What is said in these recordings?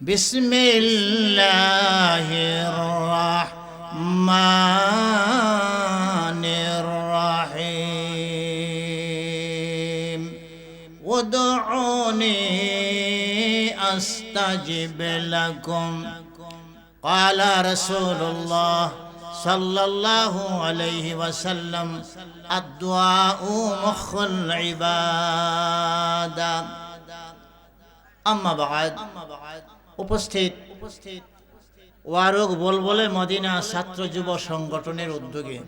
بسم الله الرحمن الرحيم. ودعوني أستجب لكم. قال رسول الله صلى الله عليه وسلم الدعاء مخ العبادة. أما بعد. উপস্থিত উপস্থিত ওয়ারক বলবলে মদিনা ছাত্র যুব সংগঠনের উদ্যোগে।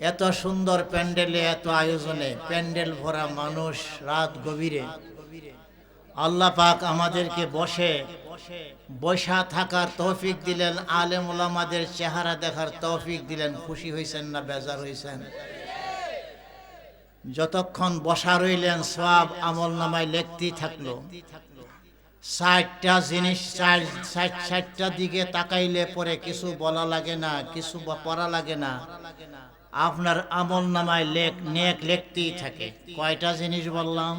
এত সুন্দর প্যান্ডেলে, এত আয়োজনে প্যান্ডেল ভরা মানুষ রাত গভীরে। আল্লাহ পাক আমাদেরকে বসে, বসা থাকার তৌফিক দিলেন, আলেম ওলামাদের চেহারা দেখার তৌফিক দিলেন, খুশি হয়েছেন না বেজার হয়েছেন যতক্ষণ বসা রইলেন সব আমল নামায় লেখতেই থাকল। ষাটটা জিনিস ষাট, ষাটটা দিকে তাকাইলে পরে কিছু বলা লাগে না, কিছু পড়া লাগে না। আপনার আমল নামায় লেখ, নেক লেখতেই থাকে। কয়টা জিনিস বললাম?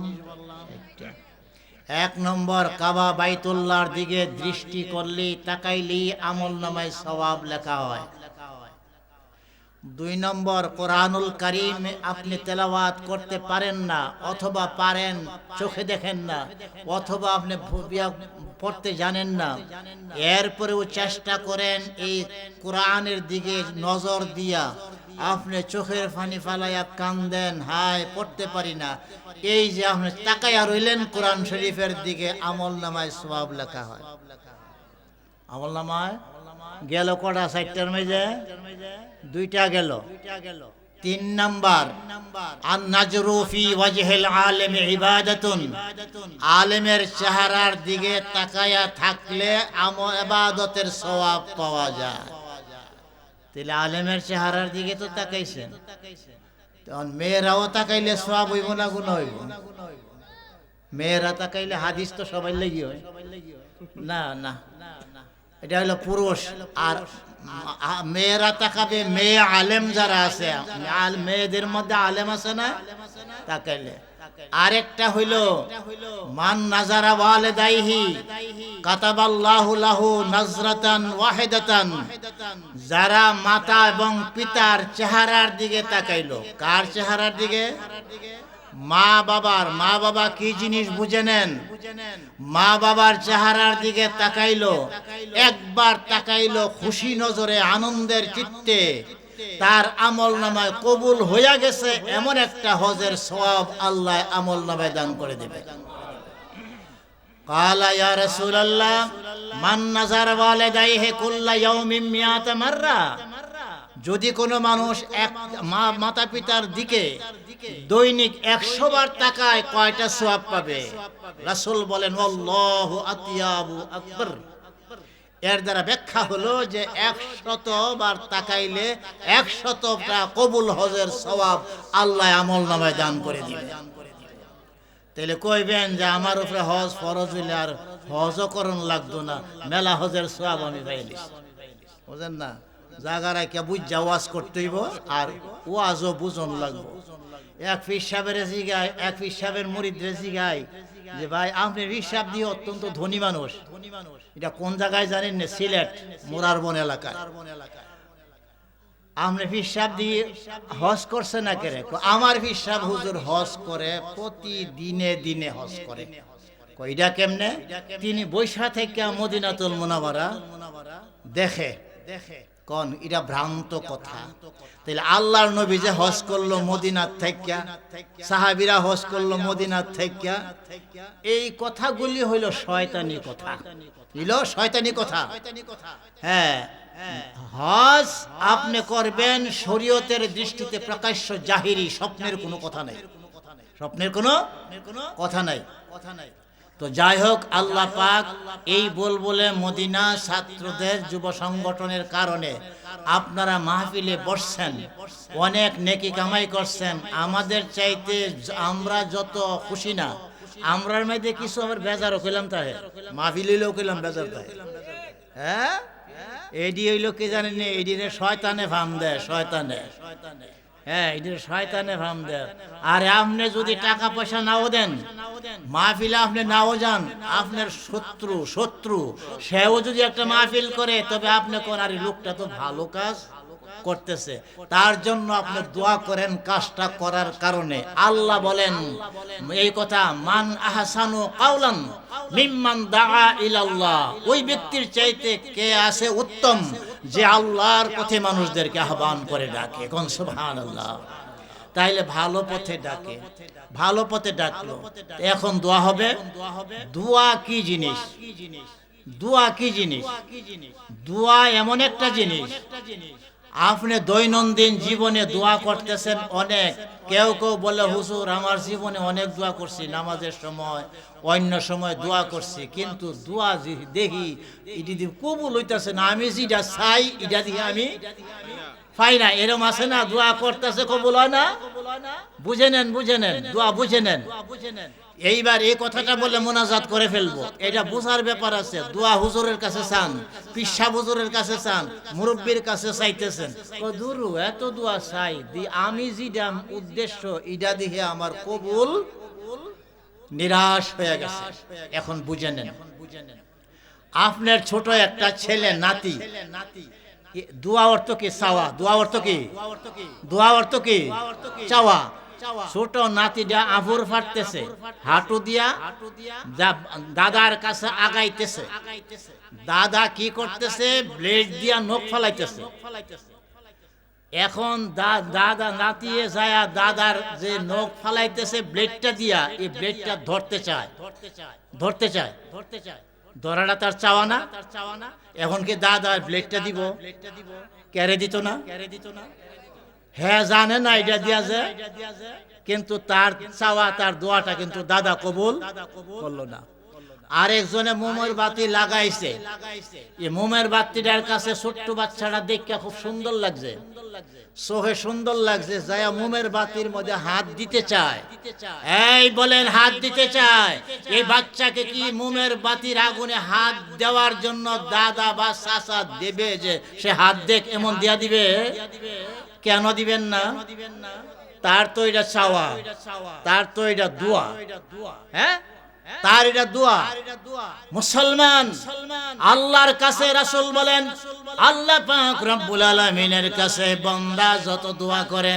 এক নম্বর, কাবা বাইতুল্লাহর দিকে দৃষ্টি করলেই তাকাইলেই আমল নামায় সবাব লেখা হয়। দুই নম্বর, কোরআনুল করিম আপনি তেলাওয়াত করতে পারেন না, অথবা পারেন, চোখে দেখেন না, অথবা আপনি পড়তে জানেন না। এরপরেও চেষ্টা করেন এই কোরআনের দিকে নজর দিয়া। আপনি চোখের ফানি ফালাইয়া কান্দেন, হায়, পড়তে পারি না। এই যে আপনি তাকাইয়া রইলেন কোরআন শরীফের দিকে, আমল নামায় সবাব লেখা হয়। আমল নামায়? গেল কটা সাইটটার মেজে দুইটা গেল। তিন নাম্বার আন নাজরু ফি ওয়াজহিল আলিম ইবাদাতুন। আলেমের চেহারার দিকে তাকায়া থাকলে আমল ইবাদতের সওয়াব পাওয়া যায়। তাহলে আলেমের চেহারার দিকে তো তাকাইছেন। তখন মেয়েরাও তাকাইলে সওয়াব হইব না গুণ হইব? মেয়েরা তাকাইলে হাদিস তো সবাই লাগি হয়। না না। এটা হলো পুরুষ আর মেয়েরা তাকাবে, মেয়ে আলেম যারা আছে মেয়েদের মধ্যে আলেম আছে না? তাকাইলে। আরেকটা হইল, মান নাজারা ওয়ালিদাইহি, কাতাবাল্লাহু লাহু নাজরাতান ওয়াহিদাতান, যারা মাতা এবং পিতার চেহারার দিকে তাকাইলো। কার চেহারার দিকে? মা বাবার। মা বাবা কি জিনিস বুঝে নেন? মা বাবার চেহারার দিকে তাকাইলো, একবার তাকাইলো খুশি নজরে, আনন্দের চিত্তে। তার আমল নামায় কবুল হইয়া গেছে, এমন একটা হজের সওয়াব আল্লাহ আমল নামায় দান করে দেবে। কুল্লা ইয়াউমিন মিয়াতা মাররা। যদি কোনো মানুষ এক মা মাতা পিতার দিকে দৈনিক একশো বার তাকায়, কয়টা সোয়াব পাবে? রাসুল বলেন, আল্লাহু আতিয়াবু আকবর। এর দ্বারা ব্যাখ্যা হলো যে একশত বার তাকাইলে একশতটা কবুল হজের সওয়াব আল্লাহ আমল নামায় দান করে দিবে। তাহলে কইবেন যে আমার উপরে হজ ফরজ হইলে আর হজও করণ লাগতো না, মেলা হজের সওয়াব আমি পাইলিস বুঝেন না? জাগারায় কে বুঝা ওয়াজ করতে হইব আর ওয়াজও বুঝন লাগবো। এক ফির সাহেবের জিগায়, এক ফির সাহেবের মুরিদ জিগায় যে ভাই, আপনি হিসাব দিয়ে অত্যন্ত ধনী মানুষ। এটা কোন জায়গায় জানেন না? সিলেট মোরারবন এলাকায়। আপনি হিসাব দিয়ে হজ করছে না কেরে? আমার হিসাব হুজুর হজ করে, প্রতিদিনে দিনে হজ করে। এটা কেমনে? তিনি বৈশা থেকে মদিনাতুল মুনাওয়ারা দেখে দেখে। কোন, এটা ভ্রান্ত কথা। তাহলে আল্লাহর নবী যে হজ করল মদিনার থেকে সাহাবিরা হজ করল মদিনার থেকে এই কথাগুলি হইল শয়তানি কথা। হইল শয়তানি কথা। হ্যাঁ হজ আপনি করবেন শরীয়তের দৃষ্টিতে প্রকাশ্য জাহিরি, স্বপ্নের কোনো কথা নাই। স্বপ্নের কোনো কথা নাই কথা নাই। তো যাই হোক, আল্লাহ পাক এই বলবলে মদিনা ছাত্রদের যুব সংগঠনের কারণে আপনারা মাহফিলে বসছেন, অনেক নেকি কামাই করছেন। আমাদের চাইতে আমরা যত খুশি না, আমরার মধ্যে কিছু আবার বেজারও কইলাম তাহে। মাহফিলিলেও কইলাম বেজার তাহে। হ্যাঁ? এডি হইল কি জানেন এডিরে শয়তানে ফাম দেয় শয়তানে শয়তানে। হ্যাঁ এটা শয়তানে ভাম আর আপনি যদি টাকা পয়সা নাও দেন, মাহফিলে আপনি নাও যান, আপনার শত্রু শত্রু। সেও যদি একটা মাহফিল করে, তবে আপনি কোন আর লোকটা তো ভালো কাজ। করতেছে। তার জন্য আপনি দোয়া করেন, কাজটা করার কারণে। আল্লাহ বলেন, এই কথা, মান আহসানু কাউলান মিম্মান দাআ ইলাল্লাহ। ওই ব্যক্তির চাইতে কে আছে উত্তম? যে আল্লাহর পথে মানুষদেরকে আহ্বান করে ডাকে। কোন সুবহানাল্লাহ। তাইলে ভালো পথে ডাকে। ভালো পথে ডাকলো। এখন দোয়া হবে? দোয়া কি জিনিস? দোয়া কি জিনিস? দোয়া এমন একটা জিনিস আপনি দৈনন্দিন জীবনে দোয়া করতেছেন অনেক। কেউ কেউ বলে, হুজুর, আমার জীবনে অনেক দোয়া করছি, নামাজের সময়, অন্য সময় দোয়া করছি, কিন্তু দোয়া দেখি, এটি দিয়ে কবুল হইতেছে না। আমি যেটা চাই, এটা দিয়ে আমি পাই না। এরম আছে না, দোয়া করতেছে, কবুল হয় না? বুঝে নেন বুঝে নেন, দোয়া বুঝে নেন বুঝে নেন। এইবার এই কথাটা বলে মোনাজাত করে ফেলব। এটা বোঝার ব্যাপার আছে। দোয়া হুজুরের কাছে চান, পিসা হুজুরের কাছে চান, মুরব্বীর কাছে চাইতেছেন। এত দোয়া চাই দি আমি যেটা উদ্দেশ্য ইডা দিয়ে আমার কবুল নিরাশ হয়ে গেছে। এখন বুঝে নেন। আপনার ছোট একটা ছেলে, নাতি দোয়া অর্থ কি? চাওয়া। দোয়া অর্থ কি? দোয়া অর্থ কি? চাওয়া। ছোট নাতিটা আবুর ফাটতেছে। হাঁটু দিয়া দাদার কাছে আগাইতেছে। দাদা কি করতেছে? ব্লেড দিয়া নখ ফালাইতেছে। এখন দাদা নাতিয়ে যায় দাদার যে নখ ফালাইতেছে ব্লেডটা দিয়া এই ব্লেডটা ধরতে চায়। ধরতে চায়। ধরতে চায়। ধরাটা তার চাওয়া না। তার চাওয়া না। এখন কি দাদা ব্লেডটা দিব। ক্যারে দিত না? ক্যারে দিত না। হ্যাঁ জানে না, এটা দিয়া যে, কিন্তু তার চাওয়া, তার দোয়াটা কিন্তু দাদা কবুল করল না। আরেকজনে মোমের বাতি লাগাইছে। এই মোমের বাতিটার কাছে ছোট্ট বাচ্চাটা দেখতে খুব সুন্দর লাগছে। সোহে সুন্দর লাগছে যায়া মোমের বাতির মধ্যে হাত দিতে চায়। এই বলেন, হাত দিতে চায়। এই বাচ্চাকে কি মোমের বাতির আগুনে হাত দেওয়ার জন্য দাদা বা চাচা দেবে যে, সে হাত দেখ, এমন দিয়া দিবে? কেন দিবেন না? তার তো এটা চাওয়া। তার তো এটা দোয়া। হ্যাঁ? তার এটা দোয়া। মুসলমান। আল্লাহর কাছে রাসূল বলেন আল্লাহ পাক রব্বুল আলামিনের কাছে বান্দা যত দোয়া করে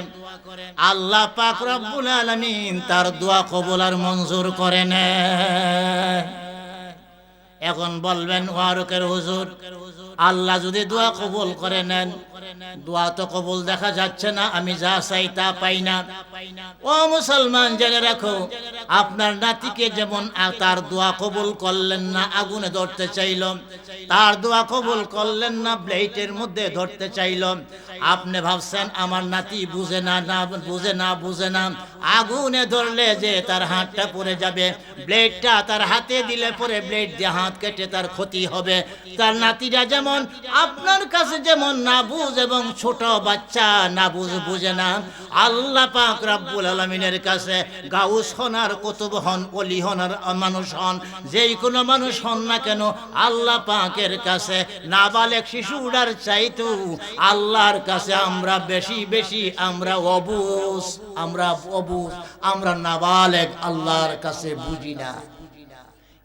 আল্লাহ পাক রব্বুল আলামিন তার দোয়া কবুল আর মঞ্জুর করেন এখন বলবেন ওয়ারুকের হুজুর আল্লাহ যদি দোয়া কবুল করে নেন, দোয়া তো কবুল দেখা যাচ্ছে না, আমি যা চাই তা পাই না। ও মুসলমান, জেনে রাখো, আপনার নাতিকে যেমন তার দোয়া কবুল করলেন না, আগুনে ধরতে চাইল, তার দোয়া কবুল করলেন না ব্লেটের মধ্যে ধরতে চাইল আপনি ভাবছেন আমার নাতি বুঝে না না, বুঝে না বুঝে না। আগুনে ধরলে যে তার হাতটা পড়ে যাবে। ব্লেডটা তার হাতে দিলে পরে ব্লেড দিয়ে হাত কেটে তার ক্ষতি হবে। তার নাতিরা যেমন আপনার কাছে যেমন না বুঝ এবং ছোট বাচ্চা না বুঝ বুঝে না। আল্লাহ পাক রাব্বুল আলমিনের কাছে গাউস হন আর কুতুব হন অলি হন আর মানুষ হন। যেই কোনো মানুষ হন না কেন, আল্লাহ পাকের কাছে নাবালেক শিশুরার চাইতো আল্লাহর কাছে আমরা বেশি বেশি, আমরা অবুস আমরা অবুস আমরা নাবালেক, আল্লাহর কাছে বুঝি না।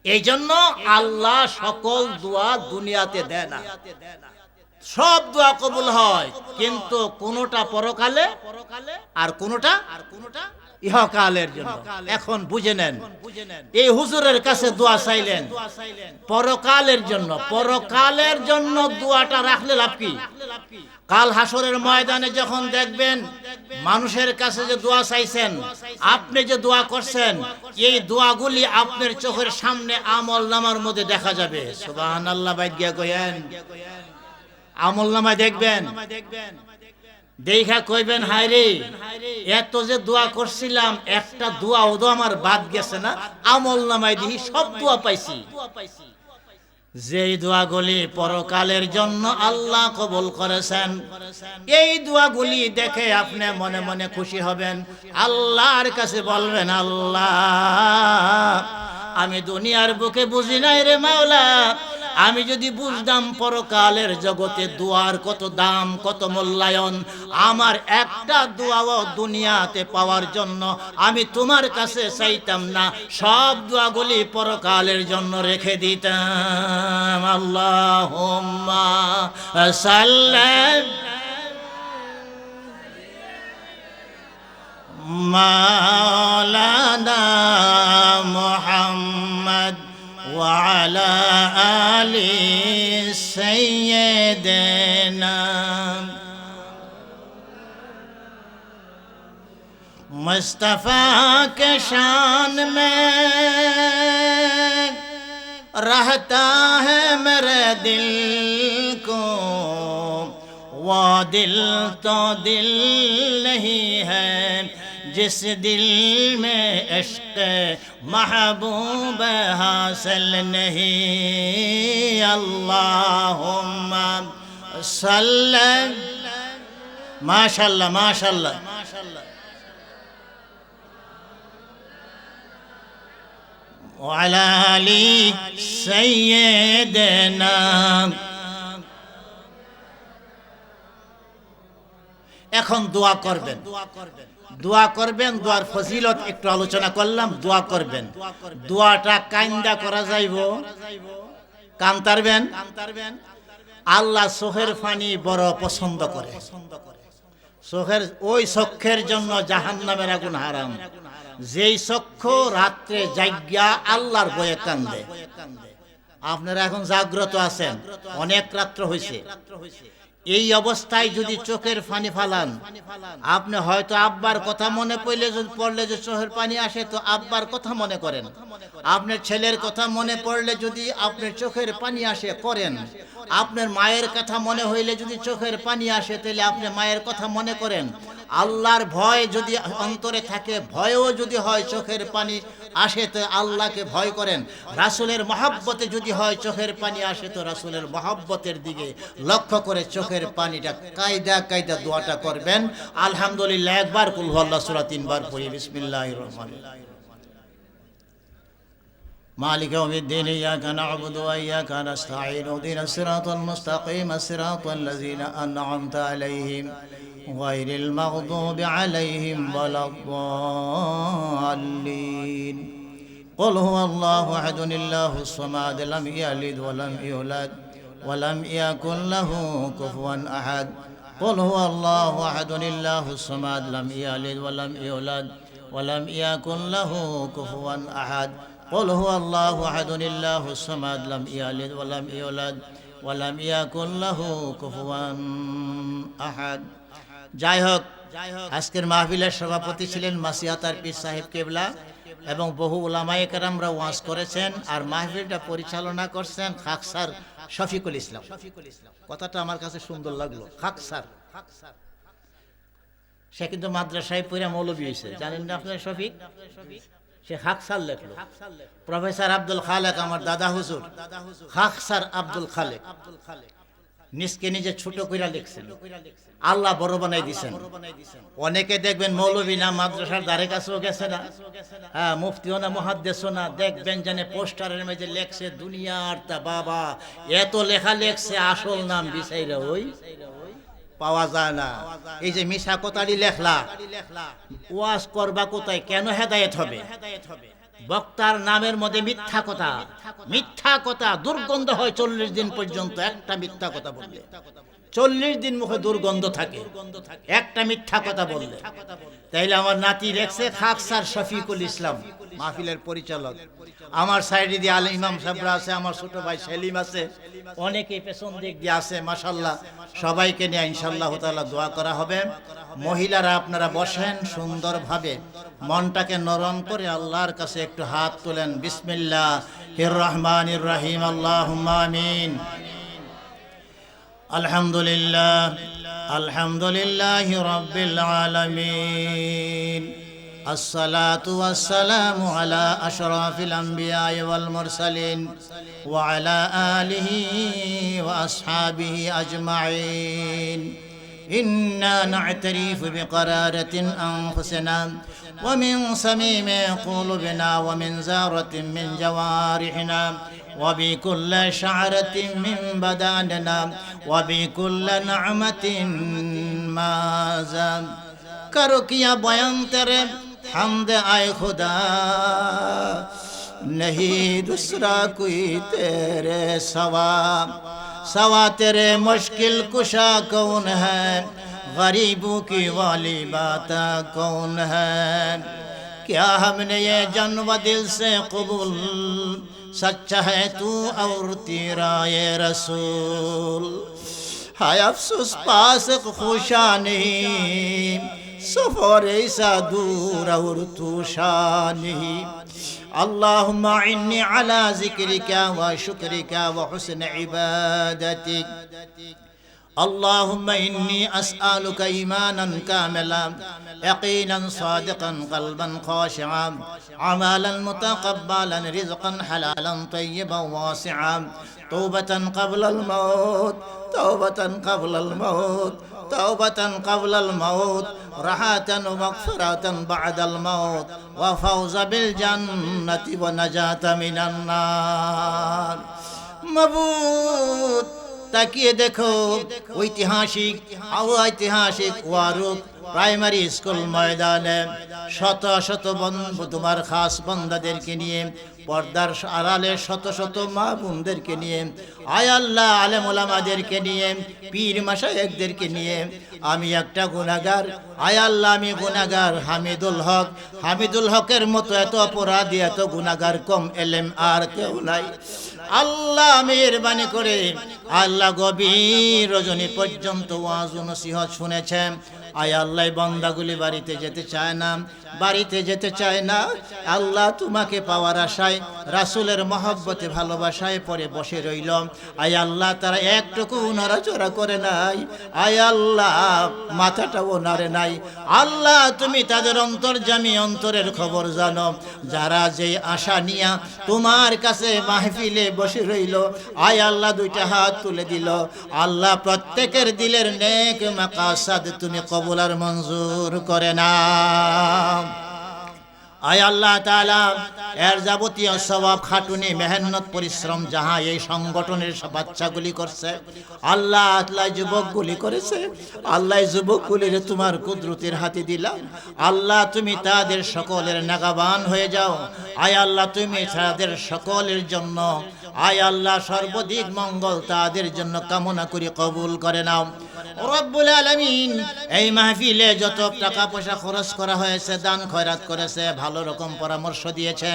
এই জন্য আল্লাহ সকল দোয়া দুনিয়াতে দেয় না। সব দোয়া কবুল হয়, কিন্তু কোনটা পরকালে আর কোনোটা আর কোনটা ইহকালের জন্য। এখন বুঝে নেন। এই হুজুরের কাছে দোয়া চাইলেন। পরকালের জন্য। পরকালের জন্য। দোয়াটা রাখলে লাভ কি? কাল হাসরের ময়দানে যখন দেখবেন মানুষের কাছে যে দোয়া চাইছেন আপনি যে দোয়া করছেন এই দোয়াগুলি আপনার চোখের সামনে আমল নামার মধ্যে দেখা যাবে। সুবাহান আল্লাহ বাইদ্যা কয়েন আমল নামায় দেখবেন। দেখা কইবেন হায়রে এত যে দোয়া করছিলাম একটা দোয়া ও আমার বাদ গেছে না আমল নামাই দিহি সব দোয়া পাইছি। যেই দোয়াগুলি পরকালের জন্য আল্লাহ কবুল করেছেন এই দোয়াগুলি দেখে আপনি মনে মনে খুশি হবেন। আল্লাহর কাছে বলবেন আল্লাহ আমি দুনিয়ার বুকে বুঝি নাই রে মাওলা আমি যদি বুঝতাম পরকালের জগতে দুয়ার কত দাম, কত মূল্যায়ন, আমার একটা দোয়াও দুনিয়াতে পাওয়ার জন্য আমি তোমার কাছে চাইতাম না। সব দোয়াগুলি পরকালের জন্য রেখে দিতাম। আল্লাহ মালানা মোহাম্ম وعلى آل سيدنا. مصطفیٰ کے شان میں رہتا ہے میرے دل کو۔ وہ دل تو دل نہیں ہے۔ جس دل میں عشق محبوب حاصل نہیں اللہم صلی ماشاءاللہ ماشاءاللہ وعلى علی سیدنا এখন দোয়া করবেন দোয়া করবেন দোয়ার ফজিলত একটু আলোচনা করলাম, দোয়া করবেন। দোয়াটা কাইন্দা করা যাইব। কান্তারবেন আল্লাহ সোহের ফানি বড় পছন্দ করে। চোখের ওই চক্ষের জন্য জাহান নামের আগুন হারাম। যেই চক্ষু রাত্রে জাগ্যা আল্লাহর বয়ে কান্দে। আপনারা এখন জাগ্রত আছেন। অনেক রাত্র হয়েছে এই অবস্থায় যদি চোখের পানি ফালান, আপনি হয়তো আব্বার কথা মনে পড়লে যদি পড়লে যে চোখের পানি আসে, তো আব্বার কথা মনে করেন। আপনার ছেলের কথা মনে পড়লে যদি আপনার চোখের পানি আসে, করেন। আপনার মায়ের কথা মনে হইলে যদি চোখের পানি আসে, তাহলে আপনি মায়ের কথা মনে করেন। আল্লাহর ভয় যদি অন্তরে থাকে ভয়ও যদি হয় চোখের পানি আসে তো আল্লাহকে ভয় করেন রাসুলের মহাব্বতে যদি হয় চোখের পানি আসে তো রাসুলের মহাব্বতের দিকে লক্ষ্য করে চোখের পানিটা কায়দা কায়দা দোয়াটা করবেন আলহামদুলিল্লাহ একবার কুলহল্লা সুরা তিনবার পড়ি বিসমিল্লাহ রহমান مالك يوم الدين إياك نعبد وإياك نستعين اهدنا الصراط المستقيم صراط الذين أنعمت عليهم غير المغضوب عليهم ولا الضالين. قل هو الله أحد الله الصمد لم يلد ولم يولد ولم يكن له كفوا أحد. قل هو الله أحد الله الصمد لم يلد ولم يولد ولم يكن له كفوا أحد. قل هو الله أحد الله الصمد لم يلد ولم يولد ولم يكن له كفوا أحد. যাই হোক, আজকের মাহফিলের সভাপতি ছিলেন মাসিয়াতার পীর সাহেব কেবলা এবং বহু ওলামায়ে কেরামরা ওয়াজ করেছেন আর মাহফিলটা পরিচালনা করছেন খাকসার শফিকুল ইসলাম। কথাটা আমার কাছে সুন্দর লাগল। খাকসার সে কিন্তু মাদ্রাসায় পড়ে মৌলবী হয়েছে। জানেন না আপনার শফিক? সে হাকসার লেখলো। প্রফেসর আব্দুল খালেক, আমার দাদা হুজুর। হাকসার আব্দুল খালেক। নিজকে নিজে ছোট কইরা লিখছেন। আল্লাহ বড় বানাই দিছেন। অনেকে দেখবেন মৌলবী না মাদ্রাসার দ্বারে কাছেও গেছে না। হ্যাঁ মুফতিও না মহাদ্দেশও না। দেখবেন জানে পোস্টারের মেঝে লেখছে দুনিয়ার তা বাবা এত লেখা লেখছে আসল নাম বিচাইরা ওই পাওয়া যায় না। এই যে মিশা কোতারি লেখলা ওয়াজ করবা কোথায়? কেন হেদায়েত হবে? বক্তার নামের মধ্যে মিথ্যা কথা মিথ্যা কথা, দুর্গন্ধ হয় চল্লিশ দিন পর্যন্ত একটা মিথ্যা কথা বললে। চল্লিশ দিন মুখে দুর্গন্ধ থাকে। একটা মিথ্যা কথা বললে। তাইলে আমার নাতি রেখছে খাকসার শফিকুল ইসলাম। মাহফিলের পরিচালক। আমার সাইডে দিয়ে আলী ইমাম সাহেবরা আছে আমার ছোট ভাই সেলিম আছে। অনেকে পেছন দিক দিয়ে আছে মাসাল্লাহ সবাইকে নিয়ে ইনশাল্লাহ তাআলা দোয়া করা হবে। মহিলারা আপনারা বসেন সুন্দরভাবে। মনটাকে নরম করে আল্লাহর কাছে একটু হাত তোলেন। বিসমিল্লাহ। হির রহমান রাহিম। আল্লাহ আমিন। الحمد لله الحمد لله رب العالمين الصلاة والسلام على أشرف الأنبياء والمرسلين وعلى آله وأصحابه أجمعين إنا نعترف بقرارة أنفسنا ومن صميم قلوبنا ومن زارة من جوارحنا وبكل شعرة من بداننا وبكل نعمة مازا کرو کیا بیان تیرے حمد آئے خدا نہیں دوسرا کوئی تیرے سوا سوا تیرے مشکل کشا کون ہے؟ غریبوں کی والی بات کون ہے؟ کیا ہم نے یہ جنم دل سے قبول؟ سچا ہے تو اور تیرا یہ رسول۔ ہائے افسوس پاس خوشا نہیں سفر ایسا دور اور تو شانی۔ اللهم اعني على ذكرك وشكرك وحسن عبادتك. اللهم إني أسألك إيمانا كاملا يقينا صادقا قلبا خاشعا عملا متقبلا رزقا حلالا طيبا واسعا توبة قبل الموت توبة قبل الموت তাওবাতান কাবলাল মাউত, রাহাতান ওয়া মাগফিরাতান বাদাল মাউত, ওয়া ফাউজা বিল জান্নাতি ওয়া নাজাতা মিনান নার। মাবুদ তাকিয়ে দেখো ঐতিহাসিক ঐতিহাসিক ওয়ারুক প্রাইমারি স্কুল ময়দানে শত শত বন্ধু তোমার খাস বন্ধাদেরকে নিয়ে পর্দার আড়ালে শত শত মা বোনদেরকে নিয়ে, আয় আল্লাহ আলেম ওলামাদেরকে নিয়ে, পীর মাসায়েকদেরকে নিয়ে, আমি একটা গুণাগার আয় আল্লাহ, আমি গুণাগার হামিদুল হক। হামিদুল হকের মতো এত অপরাধী, এত গুণাগার কম এলেম আর কেউ নাই। আল্লাহ মেহরবানি করে, আল্লাহ গভীর রজনী পর্যন্ত ওয়াজ নসিহত শুনেছেন। আয় আল্লাহ, বন্দাগুলি বাড়িতে যেতে চায় না, বাড়িতে যেতে চায় না। আল্লাহ তোমাকে পাওয়ার আশায়, রাসুলের মহব্বতে, ভালোবাসায় পরে বসে রইল। আয় আল্লাহ, তারা একটুকু নড়াচড়া করে নাই। আয় আল্লাহ, মাথাটাও নাড়ে নাই। আল্লাহ, তুমি তাদের অন্তর্জামী অন্তরের খবর জানো। যারা যে আশা নিয়া তোমার কাছে মাহফিলে বসে রইল, আয় আল্লাহ, দুইটা হাত তুলে দিল। আল্লাহ, প্রত্যেকের দিলের নেক মাকাসাদ তুমি কবুল আর মঞ্জুর করে না আয় আল্লাহ তাআলা, এর যাবতীয় স্বভাব, খাটুনি, মেহনত, পরিশ্রম যাহা এই সংগঠনের বাচ্চাগুলি করছে, আল্লাহ আল্লাহ যুবকগুলি করেছে, আল্লাহ যুবকগুলির তোমার কুদরতের হাতে দিলাম। আল্লাহ তুমি তাদের সকলের নাগাবান হয়ে যাও। আয় আল্লাহ তুমি তাদের সকলের জন্য আয় আল্লাহ সর্বাধিক মঙ্গল তাদের জন্য কামনা করে, কবুল করে নাও। রব্বুল আলামিন, এই মাহফিলে যত টাকা পয়সা খরচ করা হয়েছে, দান খয়রাত করেছে, ভালো রকম পরামর্শ দিয়েছে।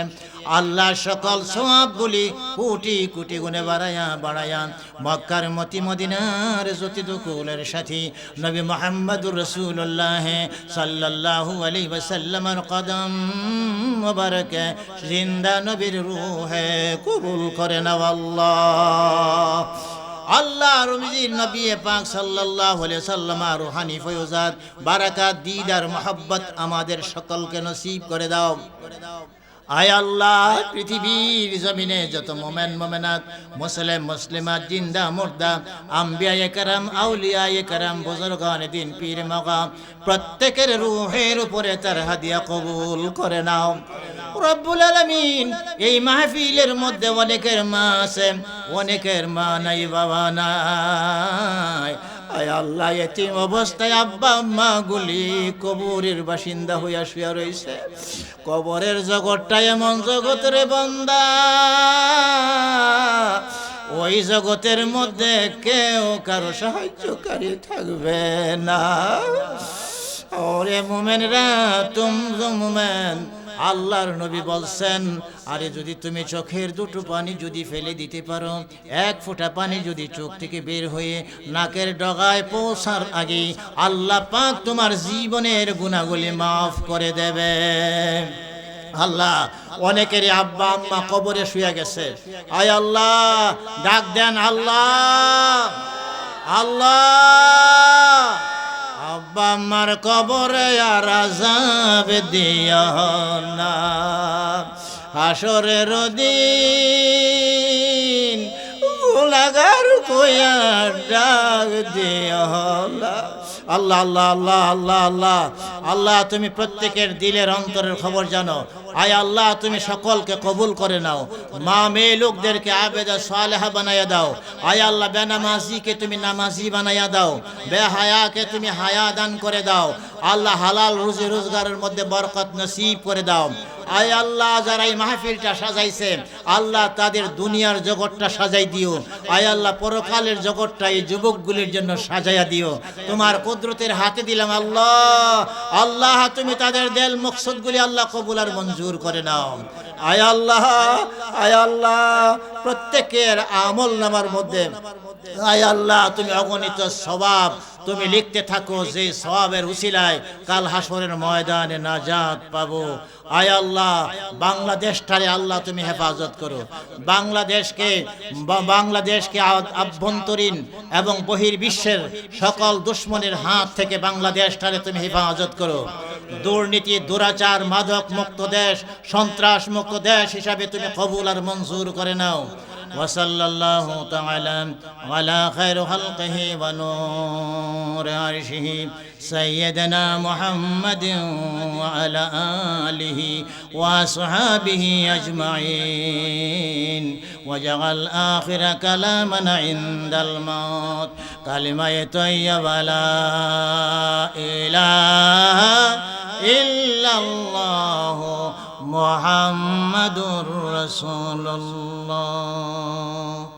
আল্লাহ সকল সওয়াবগুলি কোটি কোটি গুণে বাড়ায়া বাড়ায়া। মক্কার মতি মদিনার জ্যোতি দুকুলের সাথী নবী মোহাম্মদুর রসুল্লাহ সাল্লাল্লাহু আলাইহি ওয়াসাল্লামের কদম মোবারকে, জিন্দা নবীর রূহে কবুল করে আল্লাহ। আল্লাহ রমিজির নবী পাক সাল্লাল্লাহু সাল্লাম রুহানি ফয়জাত বারাকাত, দিদার, মোহাব্বত আমাদের সকলকে নসিব করে দাও করে দাও। আয় আল্লাহ, পৃথিবীর জমিনে যত মোমেন মোমেনাত, মুসলিম মুসলিমাত জিন্দা, মুর্দা আম্বিয়া একরাম আউলিয়া একরাম বুজুর্গান দিন পীর মগাম প্রত্যেকের রুহের উপরে তার হাদিয়া কবুল করে নাও। রব্বুল আলামিন, এই মাহফিলের মধ্যে অনেকের মা আছে, অনেকের মা নাই, বাবা নাই। আল্লাহ, এতিম অবস্থায় আব্বা আম্মা গুলি কবরের বাসিন্দা হইয়া শুয়া রইছে। কবরের জগৎটা এমন জগৎ রে বন্দা। ওই জগতের মধ্যে কেউ কারও সাহায্যকারী থাকবে না। ওরে মোমেনরা, তুম মোমেন আল্লাহর নবী বলছেন আরে যদি তুমি চোখের দুটো পানি যদি ফেলে দিতে পারো এক ফোঁটা পানি যদি চোখ থেকে বের হয়ে নাকের ডগায় পৌঁছার আগে আল্লাহ পাক তোমার জীবনের গুণাগুলি মাফ করে দেবে। আল্লাহ অনেকেরই আব্বা আম্মা কবরে শুয়ে গেছে। আয় আল্লাহ ডাক দেন আল্লাহ। আল্লাহ। আমার কবরে আর আজাব দিও না। হাসরের দিন গোলাগার কোয়া ডাক দিও না। আল্লাহ আল্লাহ আল্লাহ আল্লাহ আল্লাহ। আল্লাহ, তুমি প্রত্যেকের দিলের অন্তরের খবর জানো। আয় আল্লাহ, তুমি সকলকে কবুল করে নাও। মা মেয়ে লোকদেরকে আবেদা সালেহা বানাইয়া দাও। আয় আল্লাহ, বেনামাজিকে তুমি নামাজি বানাইয়া দাও। বে বেহায়াকে তুমি হায়া দান করে দাও। আল্লাহ হালাল রুজি রোজগারের মধ্যে বরকত নসিব করে দাও। আয় আল্লাহ, যারা এই মাহফিলটা সাজাইছে আল্লাহ তাদের দুনিয়ার জগৎটা সাজাই দিও। আয় আল্লাহ, পরকালের জগৎটা এই যুবকগুলির জন্য সাজাইয়া দিও। তোমার কুদরতের হাতে দিলাম আল্লাহ। আল্লাহ, তুমি তাদের দেল মকসদগুলি আল্লাহ কবুল আর মঞ্জুর করে নাও। আয় আল্লাহ আয় আল্লাহ, প্রত্যেকের আমল নামার মধ্যে। আয় আল্লাহ, তুমি অগণিত স্বভাব তুমি লিখতে থাকো যে সবাবের উসিলায় কাল হাসরের ময়দানে নাজাদ পাবো। আয় আল্লাহ, বাংলাদেশটারে আল্লাহ তুমি হেফাজত করো। বাংলাদেশকে বাংলাদেশকে আভ্যন্তরীণ এবং বহির্বিশ্বের সকল দুশ্মনের হাত থেকে বাংলাদেশটারে তুমি হেফাজত করো। দুর্নীতি, দুরাচার মাদক মুক্ত দেশ সন্ত্রাস মুক্ত দেশ হিসাবে তুমি কবুল আর মঞ্জুর করে নাও। وصلى الله تعالى على خير خلقه ونور عرشه سيدنا محمد وعلى آله وأصحابه أجمعين. وجعل آخر كلامنا عند الموت. كلمة طيبة لا إله إلا الله. محمد رسول الله.